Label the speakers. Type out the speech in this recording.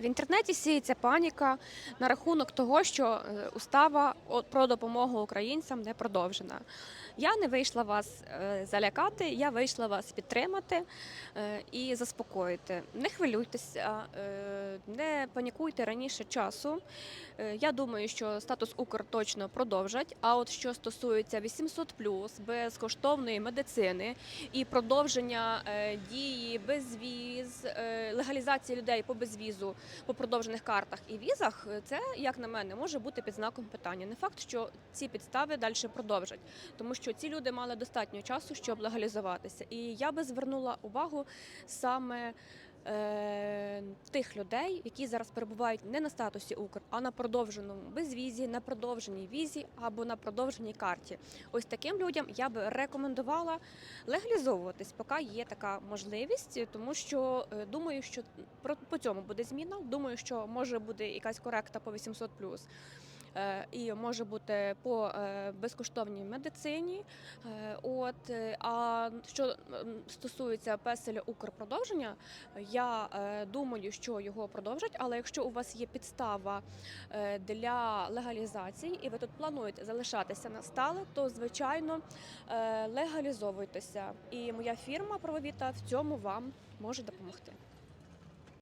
Speaker 1: В інтернеті сіється паніка на рахунок того, що е, устава про допомогу українцям не продовжена. Я не вийшла вас е, залякати, я вийшла вас підтримати е, і заспокоїти. Не хвилюйтеся, не панікуйте раніше часу. Я думаю, що статус Укр точно продовжать. А от що стосується 800 безкоштовної медицини і продовження дії безвіз, легалізації людей по безвізу по продовжених картах і візах, е, це як на мене може бути під знаком питання. Не факт, що ці підстави далі продовжать, тому що ці люди мали достатньо часу, щоб легалізуватися. І я би звернула увагу саме. Е, Тих людей, які зараз перебувають не на статусі Укр, а на продовженому безвізі, на продовженій візі або на продовженій карті. Ось таким людям я би рекомендувала легалізовуватись, поки є така можливість, тому що е, думаю, що по цьому буде зміна. Думаю, що може буде якась коректа по 800 Е, І може бути по е, безкоштовній медицині. Е, От е, а що стосується песеля Укрпродовження, я е, думаю, що його продовжать. Але якщо у вас є підстава е, для легалізації, і ви тут плануєте залишатися на стале, то звичайно е, легалізовуйтеся. І моя фірма правовіта в цьому вам може допомогти.